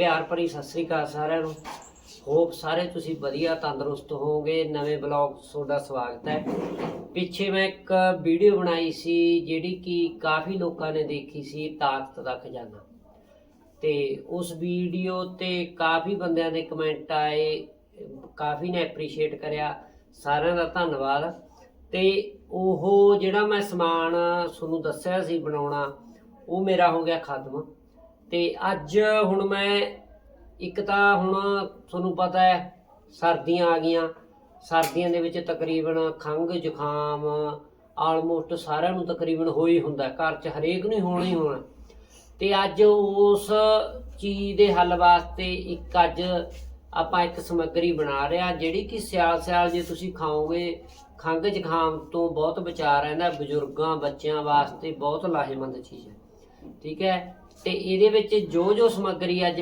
ਪਿਆਰ ਭਰੀ ਸਤਿ ਸ੍ਰੀ ਅਕਾਲ ਸਾਰਿਆਂ ਨੂੰ। ਹੋਪ ਸਾਰੇ ਤੁਸੀਂ ਵਧੀਆ, ਤੰਦਰੁਸਤ ਹੋਵੋਗੇ। ਨਵੇਂ ਬਲੌਗ ਤੁਹਾਡਾ ਸਵਾਗਤ ਹੈ। ਪਿੱਛੇ ਮੈਂ ਇੱਕ ਵੀਡੀਓ ਬਣਾਈ ਸੀ, ਜਿਹੜੀ ਕਿ ਕਾਫੀ ਲੋਕਾਂ ਨੇ ਦੇਖੀ ਸੀ, ਤਾਕਤ ਦਾ ਖਜ਼ਾਨਾ। ਤੇ ਉਸ ਵੀਡੀਓ ਤੇ ਕਾਫੀ ਬੰਦਿਆਂ ਦੇ ਕਮੈਂਟ ਆਏ, ਕਾਫੀ ਨੇ ਐਪਰੀਸ਼ੀਏਟ ਕਰਿਆ। ਸਾਰਿਆਂ ਦਾ ਧੰਨਵਾਦ। ਤੇ ਉਹ ਜਿਹੜਾ ਮੈਂ ਸਮਾਨ ਤੁਹਾਨੂੰ ਦੱਸਿਆ ਸੀ ਬਣਾਉਣਾ, ਉਹ ਮੇਰਾ ਹੋ ਗਿਆ ਖਤਮ। ਤੇ ਅੱਜ ਹੁਣ ਮੈਂ ਇੱਕ ਤਾਂ ਹੁਣ ਤੁਹਾਨੂੰ ਪਤਾ ਹੈ, ਸਰਦੀਆਂ ਆ ਗਈਆਂ। ਸਰਦੀਆਂ ਦੇ ਵਿੱਚ ਤਕਰੀਬਨ ਖੰਘ, ਜ਼ੁਕਾਮ ਆਲਮੋਸਟ ਸਾਰਿਆਂ ਨੂੰ ਤਕਰੀਬਨ ਹੋ ਹੀ ਹੁੰਦਾ ਘਰ 'ਚ ਹਰੇਕ ਨੂੰ ਹੀ ਹੋਣਾ ਹੀ ਹੋਣਾ। ਤੇ ਅੱਜ ਉਸ ਚੀਜ਼ ਦੇ ਹੱਲ ਵਾਸਤੇ ਇੱਕ ਅੱਜ ਆਪਾਂ ਇੱਕ ਸਮੱਗਰੀ ਬਣਾ ਰਹੇ ਹਾਂ, ਜਿਹੜੀ ਕਿ ਸਿਆਲ ਸਿਆਲ ਜੇ ਤੁਸੀਂ ਖਾਓਗੇ, ਖੰਘ, ਜ਼ੁਕਾਮ ਤੋਂ ਬਹੁਤ ਬਚਾ ਰਹਿੰਦਾ ਬਜ਼ੁਰਗਾਂ, ਬੱਚਿਆਂ ਵਾਸਤੇ ਬਹੁਤ ਲਾਹੇਮੰਦ ਚੀਜ਼ ਹੈ। ਠੀਕ ਹੈ? ਤੇ ਇਹਦੇ ਵਿੱਚ ਜੋ ਜੋ ਸਮੱਗਰੀ ਅੱਜ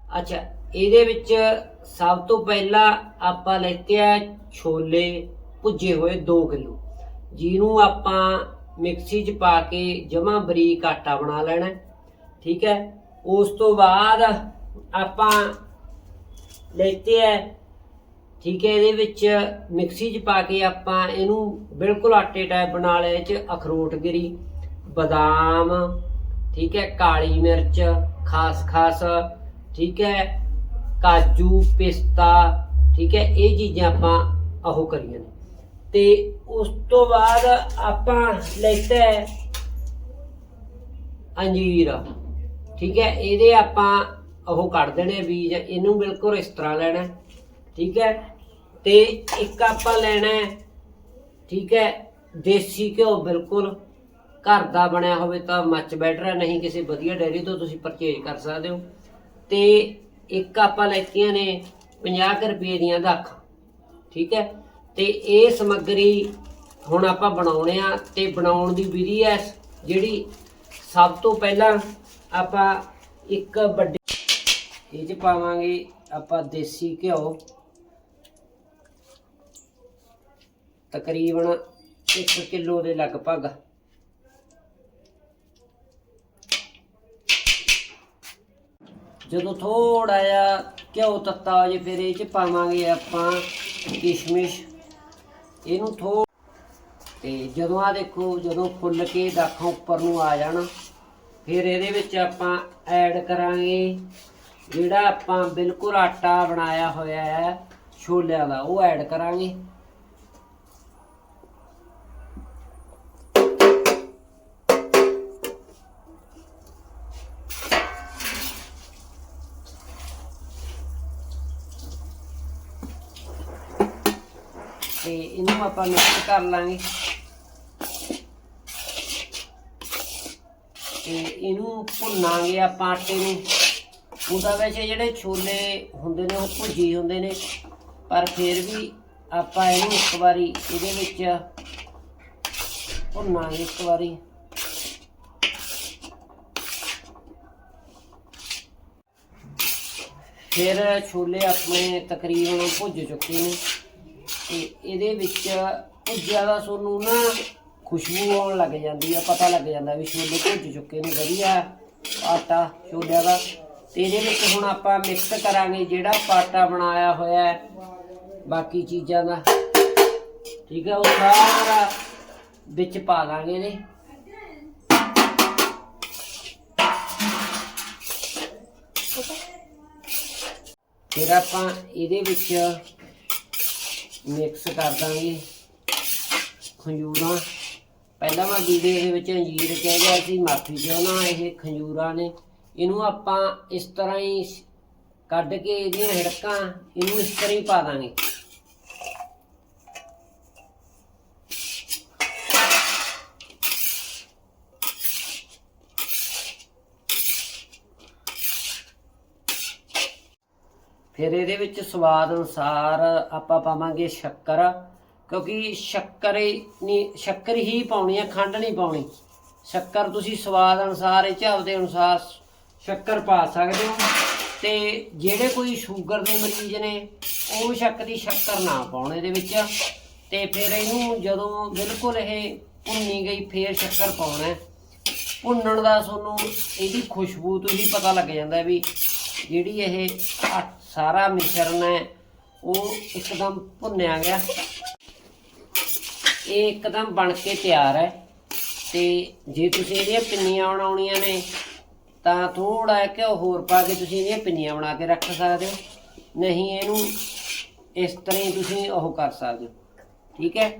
ਅੱਛਾ, ਇਹਦੇ ਵਿੱਚ ਸਭ ਤੋਂ ਪਹਿਲਾਂ ਆਪਾਂ ਲੈਤੇ ਆ ਛੋਲੇ ਭੁੱਜੇ ਹੋਏ 2 ਕਿਲੋ। ਜਿਹਨੂੰ ਆਪਾਂ ਮਿਕਸੀ 'ਚ ਪਾ ਕੇ ਜਮਾ ਬਰੀਕ ਆਟਾ ਬਣਾ ਲੈਣਾ, ਠੀਕ ਹੈ? ਉਸ ਤੋਂ ਬਾਅਦ ਆਪਾਂ ਲੈਤੇ ਆ ਠੀਕ ਹੈ, ਇਹਦੇ ਵਿੱਚ ਮਿਕਸੀ 'ਚ ਪਾ ਕੇ ਆਪਾਂ ਇਹਨੂੰ ਬਿਲਕੁਲ ਆਟੇ ਟਾਈਪ ਬਣਾ ਲਿਆ ਇਹ 'ਚ ਅਖਰੋਟ ਗਿਰੀ, ਬਦਾਮ, ਠੀਕ ਹੈ, ਕਾਲੀ ਮਿਰਚ, ਖਾਸ ਖਾਸ, ਠੀਕ ਹੈ, ਕਾਜੂ, ਪਿਸਤਾ, ਠੀਕ ਹੈ, ਇਹ ਚੀਜ਼ਾਂ ਆਪਾਂ ਉਹ ਕਰੀਆਂ ਨੇ। ਤੇ ਉਸ ਤੋਂ ਬਾਅਦ ਆਪਾਂ ਲੈਤਾ ਹੈ ਅੰਜੀਰ, ਠੀਕ ਹੈ, ਇਹਦੇ ਆਪਾਂ ਉਹ ਕੱਢ ਦੇਣੇ ਬੀਜ, ਇਹਨੂੰ ਬਿਲਕੁਲ ਇਸ ਤਰ੍ਹਾਂ ਲੈਣਾ ਠੀਕ ਹੈ? ਤੇ ਇੱਕ ਆਪਾਂ ਲੈਣਾ ਹੈ, ਠੀਕ ਹੈ? ਦੇਸੀ ਘਿਓ, ਬਿਲਕੁਲ। ਘਰ ਦਾ ਬਣਿਆ ਹੋਵੇ ਤਾਂ ਮੱਚ ਬੈਟਰ ਹੈ, ਨਹੀਂ ਕਿਸੇ ਵਧੀਆ ਡੈਰੀ ਤੋਂ ਤੁਸੀਂ ਪਰਚੇਜ ਕਰ ਸਕਦੇ ਹੋ। ਤੇ ਇੱਕ ਆਪਾਂ ਲੈਤੀਆਂ ਨੇ 50 ਕੁ ਰੁਪਏ ਦੀਆਂ ਦਾਖਾਂ ਠੀਕ ਹੈ? ਤੇ ਇਹ ਸਮੱਗਰੀ ਹੁਣ ਆਪਾਂ ਬਣਾਉਣੇ ਆ, ਤੇ ਬਣਾਉਣ ਦੀ ਵਿਧੀ ਹੈ ਜਿਹੜੀ ਸਭ ਤੋਂ ਪਹਿਲਾਂ ਆਪਾਂ ਇੱਕ ਵੱਡੀ ਇਹ ਚ ਪਾਵਾਂਗੇ ਆਪਾਂ ਦੇਸੀ ਘਿਓ। ਤਕਰੀਬਨ 1 ਕਿਲੋ ਦੇ ਲਗਭਗ। ਜਦੋਂ ਥੋੜਾ ਜਿਹਾ ਘਿਓ ਤੱਤਾ ਹੋ ਜੇ ਫਿਰ ਇਹ ਚ ਪਾਵਾਂਗੇ ਆਪਾਂ ਕਿਸ਼ਮਿਸ਼। ਇਹਨੂੰ ਥੋ ਤੇ ਜਦੋਂ ਆ ਦੇਖੋ, ਜਦੋਂ ਫੁੱਲ ਕੇ ਦਾਖਾਂ ਉੱਪਰ ਨੂੰ ਆ ਜਾਣ, ਫਿਰ ਇਹਦੇ ਵਿੱਚ ਆਪਾਂ ਐਡ ਕਰਾਂਗੇ ਜਿਹੜਾ ਆਪਾਂ ਬਿਲਕੁਲ ਆਟਾ ਬਣਾਇਆ ਹੋਇਆ ਹੈ, ਛੋਲਿਆਂ ਦਾ, ਉਹ ਐਡ ਕਰਾਂਗੇ। ਤੇ ਇਹਨੂੰ ਆਪਾਂ ਮਿਕਸ ਕਰ ਲਾਂਗੇ। ਤੇ ਇਹਨੂੰ ਭੁੰਨਾਂਗੇ ਆਪਾਂ ਆਟੇ ਨੂੰ। ਉਹਦਾ ਵਿੱਚ ਜਿਹੜੇ ਛੋਲੇ ਹੁੰਦੇ ਨੇ, ਉਹ ਭੁੱਜੀ ਹੁੰਦੇ ਨੇ। ਪਰ ਫਿਰ ਵੀ ਆਪਾਂ ਇਹਨੂੰ ਇੱਕ ਵਾਰੀ ਇਹਦੇ ਵਿੱਚ ਭੁੰਨਾਂਗੇ ਇੱਕ ਵਾਰੀ। ਫਿਰ ਛੋਲੇ ਆਪਣੇ ਤਕਰੀਬਨ ਭੁੱਜ ਚੁੱਕੇ ਨੇ। ਤੇ ਇਹਦੇ ਵਿੱਚ ਭੁੱਜਿਆ ਦਾ ਤੁਹਾਨੂੰ ਨਾ ਖੁਸ਼ਬੂ ਆਉਣ ਲੱਗ ਜਾਂਦੀ ਆ, ਪਤਾ ਲੱਗ ਜਾਂਦਾ ਵੀ ਛੋਲੇ ਭੁੱਜ ਚੁੱਕੇ ਨੇ, ਵਧੀਆ ਆਟਾ ਛੋਲਿਆਂ ਦਾ। ਤੇ ਇਹਦੇ ਵਿੱਚ ਹੁਣ ਆਪਾਂ ਮਿਕਸ ਕਰਾਂਗੇ ਜਿਹੜਾ ਆਪਾਂ ਆਟਾ ਬਣਾਇਆ ਹੋਇਆ ਬਾਕੀ ਚੀਜ਼ਾਂ ਦਾ। ਠੀਕ ਹੈ, ਉਹ ਸਾਰਾ ਵਿੱਚ ਪਾ ਦਾਂਗੇ ਇਹਦੇ। ਫਿਰ ਆਪਾਂ ਇਹਦੇ ਵਿੱਚ ਮਿਕਸ ਕਰ ਦਾਂਗੇ ਖੰਜੂਰਾਂ। ਪਹਿਲਾਂ ਮੈਂ ਵੀਡੀਓ ਦੇ ਵਿੱਚ ਅੰਜੀਰ ਕਹਿ ਗਿਆ ਸੀ, ਮਾਫੀ ਚਾਹੁੰਦਾ ਇਹ ਖੰਜੂਰਾਂ ਨੇ। ਇਹਨੂੰ ਆਪਾਂ ਇਸ ਤਰ੍ਹਾਂ ਹੀ ਕੱਢ ਕੇ ਇਹਦੀਆਂ ਹਿੜਕਾਂ ਇਹਨੂੰ ਇਸ ਤਰ੍ਹਾਂ ਹੀ ਪਾ ਦਾਂਗੇ। ਫਿਰ ਇਹਦੇ ਵਿੱਚ ਸਵਾਦ ਅਨੁਸਾਰ ਆਪਾਂ ਪਾਵਾਂਗੇ ਸ਼ੱਕਰ, ਕਿਉਂਕਿ ਸ਼ੱਕਰ ਹੀ ਨਹੀਂ, ਸ਼ੱਕਰ ਹੀ ਪਾਉਣੀ ਹੈ ਖੰਡ ਨਹੀਂ ਪਾਉਣੀ। ਸ਼ੱਕਰ ਤੁਸੀਂ ਸਵਾਦ ਅਨੁਸਾਰ ਇਹ 'ਚ ਆਪਦੇ ਅਨੁਸਾਰ ਸ਼ੱਕਰ ਪਾ ਸਕਦੇ ਹੋ ਤੇ ਜਿਹੜੇ ਕੋਈ ਸ਼ੂਗਰ ਦੇ ਮਰੀਜ਼ ਨੇ, ਉਹ ਸ਼ੱਕ ਦੀ ਸ਼ੱਕਰ ਨਾ ਪਾਉਣ ਇਹਦੇ ਵਿੱਚ। ਤੇ ਫਿਰ ਇਹਨੂੰ ਜਦੋਂ ਬਿਲਕੁਲ ਇਹ ਭੁੰਨੀ ਗਈ, ਫੇਰ ਸ਼ੱਕਰ ਪਾਉਣਾ। ਭੁੰਨਣ ਦਾ ਤੁਹਾਨੂੰ ਇਹਦੀ ਖੁਸ਼ਬੂ ਤੋਂ ਹੀ ਪਤਾ ਲੱਗ ਜਾਂਦਾ ਵੀ ਜਿਹੜੀ ਇਹ ਸਾਰਾ ਮਿਸ਼ਰਣ ਹੈ, ਉਹ ਇੱਕਦਮ ਭੁੰਨਿਆ ਗਿਆ। ਇਹ ਇੱਕਦਮ ਬਣ ਕੇ ਤਿਆਰ ਹੈ ਤੇ ਜੇ ਤੁਸੀਂ ਇਹਦੀਆਂ ਪਿੰਨੀਆਂ ਬਣਾਉਣੀਆਂ ਨੇ, ਤਾਂ ਥੋੜਾ ਜਿਹਾ ਘਿਓ ਹੋਰ ਪਾ ਕੇ ਤੁਸੀਂ ਇਹਦੀਆਂ ਪਿੰਨੀਆਂ ਬਣਾ ਕੇ ਰੱਖ ਸਕਦੇ ਹੋ। ਨਹੀਂ, ਇਹਨੂੰ ਇਸ ਤਰ੍ਹਾਂ ਹੀ ਤੁਸੀਂ ਉਹ ਕਰ ਸਕਦੇ ਹੋ। ਠੀਕ ਹੈ?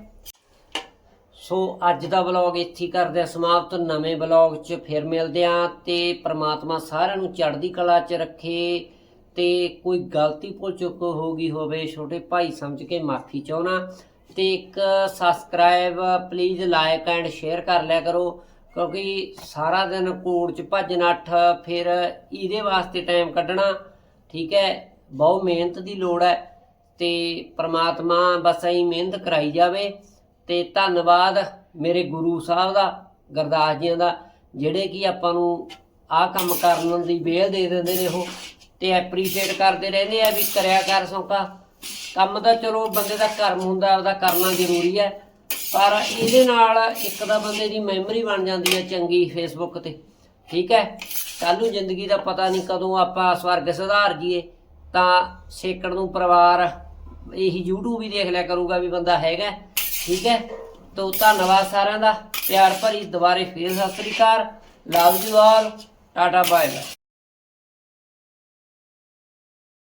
ਸੋ ਅੱਜ ਦਾ ਵਲੌਗ ਇੱਥੇ ਹੀ ਕਰਦੇ ਹਾਂ ਸਮਾਪਤ। ਨਵੇਂ ਵਲੌਗ 'ਚ ਫਿਰ ਮਿਲਦੇ ਹਾਂ ਤੇ ਪ੍ਰਮਾਤਮਾ ਸਾਰਿਆਂ ਨੂੰ ਚੜ੍ਹਦੀ ਕਲਾ 'ਚ ਰੱਖੇ। ਤੇ ਕੋਈ ਗਲਤੀ ਭੁੱਲ ਚੁੱਕ ਹੋ ਗਈ ਹੋਵੇ, ਛੋਟੇ ਭਾਈ ਸਮਝ ਕੇ ਮਾਫੀ ਚਾਹਣਾ ਤੇ ਇੱਕ subscribe please like and share ਕਰ ਲਿਆ ਕਰੋ, ਕਿਉਂਕਿ ਸਾਰਾ ਦਿਨ ਕੋਡ 'ਚ ਭੱਜ ਨੱਠ ਫਿਰ ਇਹਦੇ ਵਾਸਤੇ ਟਾਈਮ ਕੱਢਣਾ, ਠੀਕ ਹੈ? ਬਹੁਤ ਮਿਹਨਤ ਦੀ ਲੋੜ ਹੈ। ਤੇ ਪ੍ਰਮਾਤਮਾ ਬਸ ਐਂ ਮਿਹਨਤ ਕਰਾਈ ਜਾਵੇ। ਤੇ ਧੰਨਵਾਦ ਮੇਰੇ ਗੁਰੂ ਸਾਹਿਬ ਦਾ, ਗੁਰਦਾਸ ਜੀਆਂ ਦਾ, ਜਿਹੜੇ ਕਿ ਆਪਾਂ ਨੂੰ ਆਹ ਕੰਮ ਕਰਨ ਦੀ ਵੇਲ ਦੇ ਦਿੰਦੇ ਨੇ ਉਹ। ਤੇ ਐਪਰੀਸ਼ੀਏਟ ਕਰਦੇ ਰਹਿੰਦੇ ਆ ਵੀ ਕਰਿਆ ਕਰ ਸੌਂਕਾ। ਕੰਮ ਤਾਂ ਚਲੋ ਬੰਦੇ ਦਾ ਕਰਮ ਹੁੰਦਾ ਉਹਦਾ ਕਰਨਾ ਜ਼ਰੂਰੀ ਹੈ ਪਰ ਇਹਦੇ ਨਾਲ ਇੱਕ ਤਾਂ ਬੰਦੇ ਦੀ ਮੈਮਰੀ ਬਣ ਜਾਂਦੀ ਹੈ ਚੰਗੀ ਫੇਸਬੁੱਕ ਤੇ। ਠੀਕ ਹੈ? ਕੱਲ੍ਹ ਨੂੰ ਜ਼ਿੰਦਗੀ ਦਾ ਪਤਾ ਨਹੀਂ ਕਦੋਂ ਆਪਾਂ ਸਵਰਗ ਸੁਧਾਰ ਜੀਏ ਤਾਂ ਸੇਕੜ ਨੂੰ ਪਰਿਵਾਰ ਇਹੀ YouTube ਵੀ ਦੇਖ ਲਿਆ ਕਰੂਗਾ ਵੀ ਬੰਦਾ ਹੈਗਾ। ਠੀਕ ਹੈ? ਤੋ ਧੰਨਵਾਦ ਸਾਰਿਆਂ ਦਾ। ਪਿਆਰ ਭਰੀ ਦੁਬਾਰੇ ਫੇਰ ਸਤਿ ਸ੍ਰੀ ਅਕਾਲ। Love you all tata bye bye